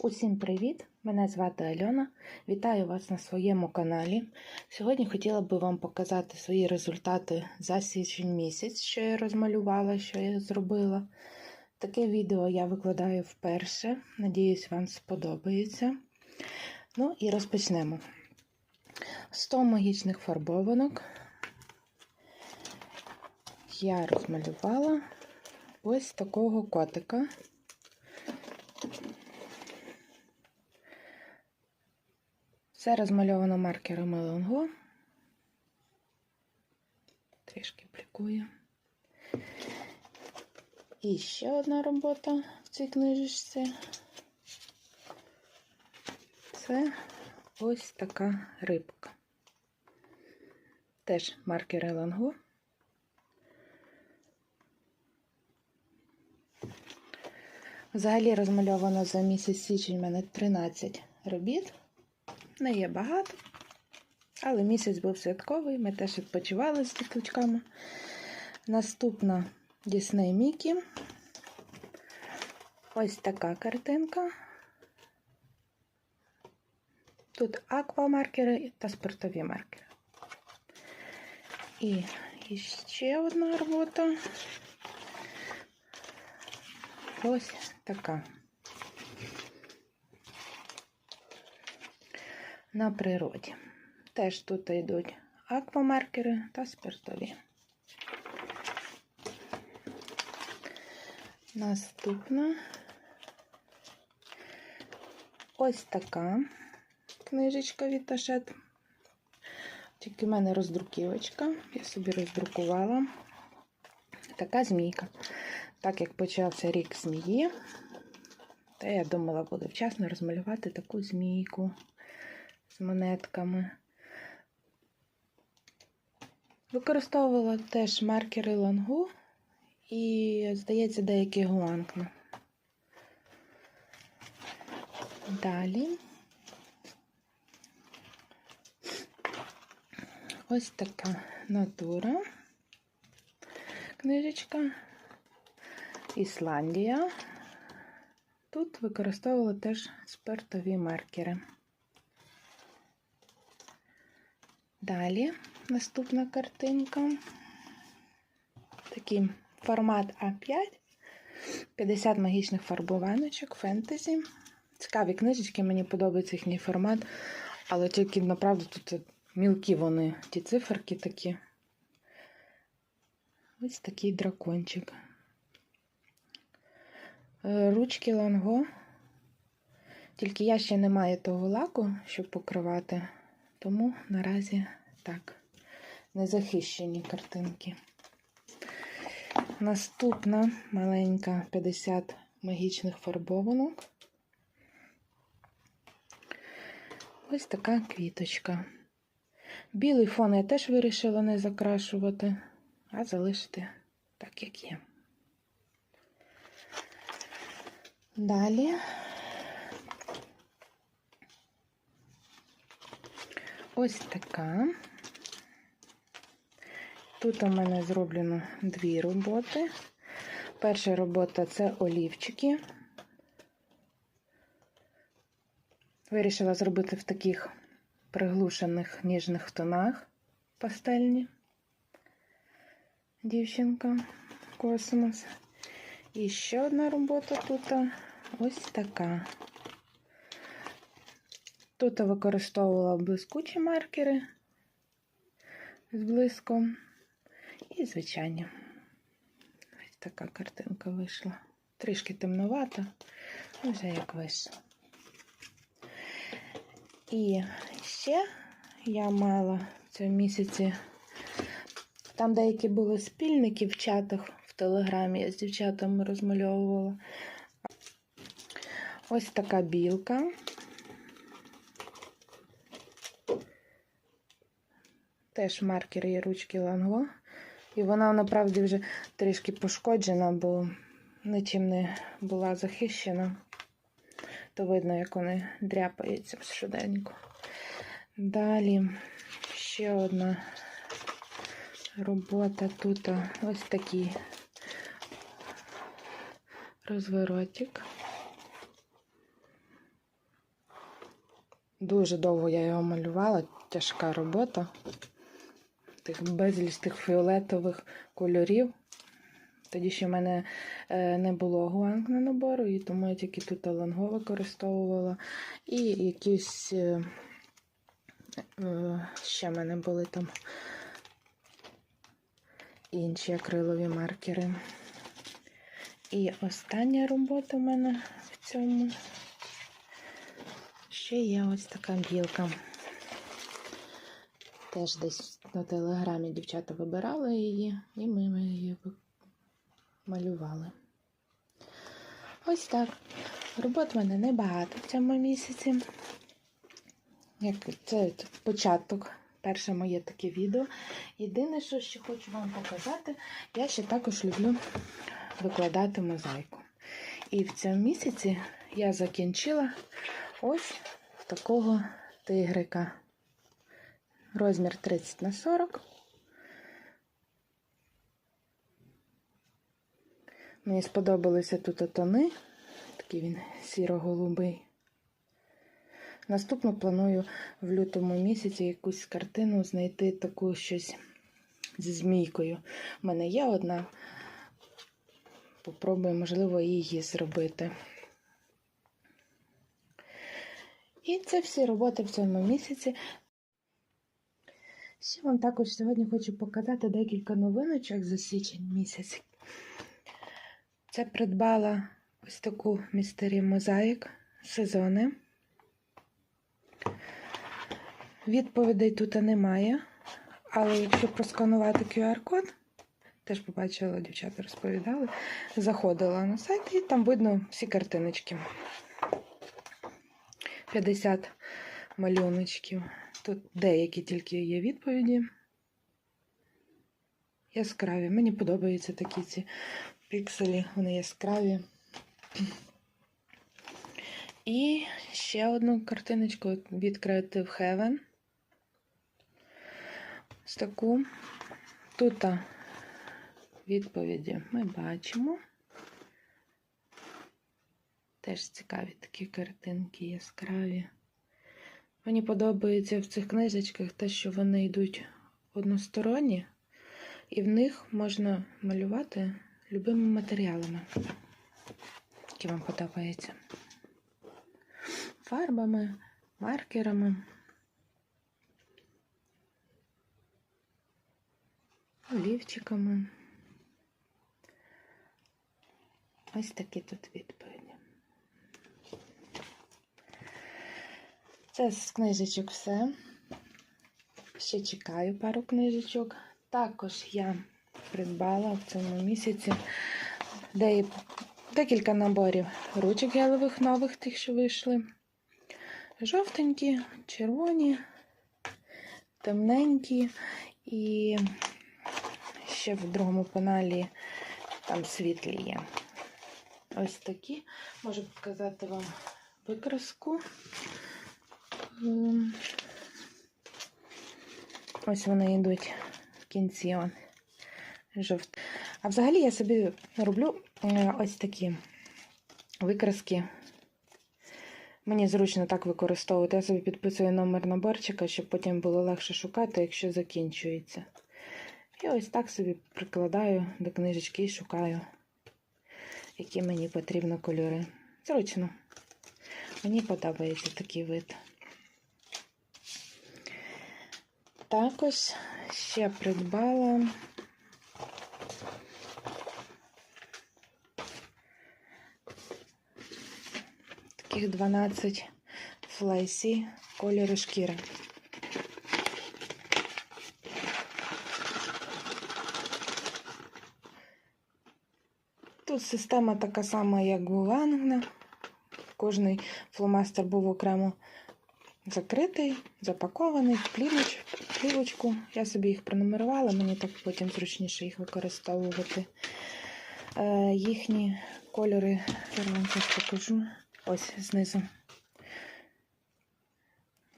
Усім привіт! Мене звати Альона. Вітаю вас на своєму каналі. Сьогодні хотіла би вам показати свої результати за січень місяць, що я розмалювала, що я зробила. Таке відео я викладаю вперше. Надіюсь, вам сподобається. Ну і розпочнемо. 100 магічних фарбованок. Я розмалювала ось такого котика. Все розмальовано маркерами Лонго. Трішки плікую. І ще одна робота в цій книжечці. Це ось така рибка. Теж маркери Ланго. Взагалі розмальовано за місяць січень в мене 13 робіт. Не є багато, але місяць був святковий, ми теж відпочивали з діточками. Наступна Дісней Мікі. Ось така картинка. Тут аквамаркери та спиртові маркери. І ще одна робота. Ось така. На природі. Теж тут йдуть аквамаркери та спиртові. Наступна ось така книжечка від Ташет. Тільки в мене роздруківочка, я собі роздрукувала. Така змійка. Так як почався рік змії, то я думала, буде вчасно розмалювати таку змійку з монетками. Використовувала теж маркери лонгу і, здається, деякі гуанкна. Далі ось така натура книжечка. Ісландія. Тут використовувала теж спиртові маркери. Далі наступна картинка. Такий формат А5, 50 магічних фарбованочок, фентезі. Цікаві книжечки, мені подобається їхній формат, але тільки, направду, тут мілкі вони, ті циферки такі. Ось такий дракончик. Ручки ланго. Тільки я ще не маю того лаку, щоб покривати, тому наразі так, незахищені картинки. Наступна маленька 50 магічних фарбованок. Ось така квіточка. Білий фон я теж вирішила не закрашувати, а залишити так, як є. Далі ось така. Тут у мене зроблено дві роботи. Перша робота це олівчики. Вирішила зробити в таких приглушених ніжних тонах пастельні. Дівчинка космос. І ще одна робота тут ось така. Тут я використовувала блискучі маркери з блиском. І, звичайно, ось така картинка вийшла. Трішки темновата, вже як вийшло. І ще я мала в цьому місяці, там деякі були спільники в чатах в Телеграмі, я з дівчатами розмальовувала. Ось така білка. Теж маркер і ручки Ланго. І вона, направді, вже трішки пошкоджена, бо нічим не була захищена. То видно, як вони дряпаються швиденько. Далі ще одна робота тут ось такий розворотик. Дуже довго я його малювала, тяжка робота. Тих безліч тих фіолетових кольорів. Тоді ще в мене е, не було гуанкна набору, і тому я тільки тут аланго використовувала. І якісь е, е, ще в мене були там інші акрилові маркери. І остання робота в мене в цьому ще є ось така білка. Теж десь на телеграмі дівчата вибирали її, і ми її малювали. Ось так. Робот в мене небагато в цьому місяці. Як це початок, перше моє таке відео. Єдине, що ще хочу вам показати, я ще також люблю викладати мозаїку. І в цьому місяці я закінчила ось такого тигрика. Розмір 30 на 40. Мені сподобалися тут тони. Такий він сіро-голубий. Наступно планую в лютому місяці якусь картину знайти таку щось зі змійкою. У мене є одна. Попробую, можливо, її зробити. І це всі роботи в цьому місяці. Ще вам також сьогодні хочу показати декілька новиночок за січень місяць. Це придбала ось таку містері мозаїк сезони. Відповідей тут немає, але якщо просканувати QR-код, теж побачила, дівчата розповідали, заходила на сайт і там видно всі картиночки. 50 малюночків. Тут деякі тільки є відповіді. Яскраві. Мені подобаються такі ці пікселі, вони яскраві. І ще одну картиночку від Creative Heaven. Ось таку. Тут відповіді ми бачимо. Теж цікаві такі картинки яскраві. Мені подобається в цих книжечках те, що вони йдуть односторонні, і в них можна малювати любими матеріалами, які вам подобаються. Фарбами, маркерами. Олівчиками. Ось такі тут відповіді. Це з книжечок все. Ще чекаю пару книжечок. Також я придбала в цьому місяці декілька наборів ручок гелевих нових, тих, що вийшли. Жовтенькі, червоні, темненькі і ще в другому паналі там світлі є. Ось такі. Можу показати вам викраску. Ось вони йдуть в кінці. Он, жовт. А взагалі я собі роблю е, ось такі викраски. Мені зручно так використовувати. Я собі підписую номер наборчика, щоб потім було легше шукати, якщо закінчується. І ось так собі прикладаю до книжечки і шукаю, які мені потрібно кольори. Зручно. Мені подобається такий вид. Також ще придбала таких 12 флейсі кольору шкіри. Тут система така сама, як у Лангна. Кожний фломастер був окремо закритий, запакований плівоч, плівочку. Я собі їх пронумерувала, мені так потім зручніше їх використовувати. Е, Їхні кольори, я вам зараз покажу. Ось знизу.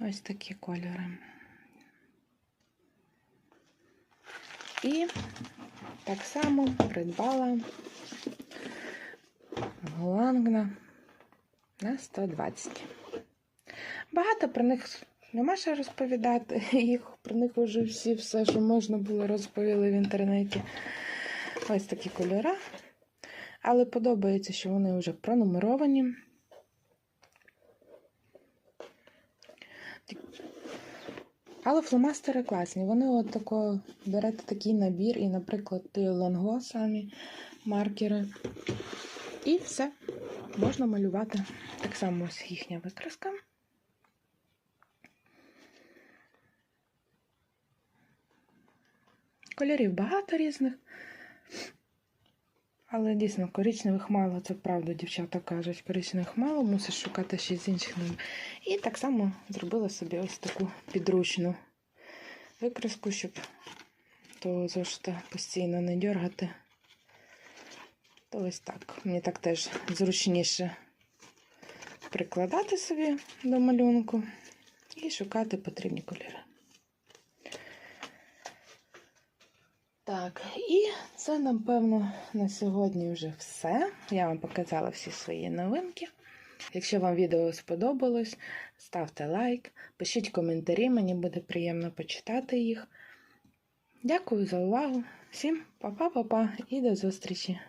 Ось такі кольори. І так само придбала Голлангна на 120. Багато про них нема що розповідати. Їх про них вже всі все, що можна було, розповіли в інтернеті. Ось такі кольори. Але подобається, що вони вже пронумеровані. Але фломастери класні. Вони от тако берете такий набір, і, наприклад, ланго самі маркери. І все. Можна малювати. Так само ось їхня викраска. Кольорів багато різних. Але дійсно коричневих мало, це правда, дівчата кажуть, коричневих мало, мусиш шукати ще з інших. І так само зробила собі ось таку підручну викраску, щоб того зошита постійно не дергати. То ось так. Мені так теж зручніше прикладати собі до малюнку і шукати потрібні кольори. Так, і це, напевно, на сьогодні вже все. Я вам показала всі свої новинки. Якщо вам відео сподобалось, ставте лайк, пишіть коментарі, мені буде приємно почитати їх. Дякую за увагу. Всім па-па-па-па і до зустрічі!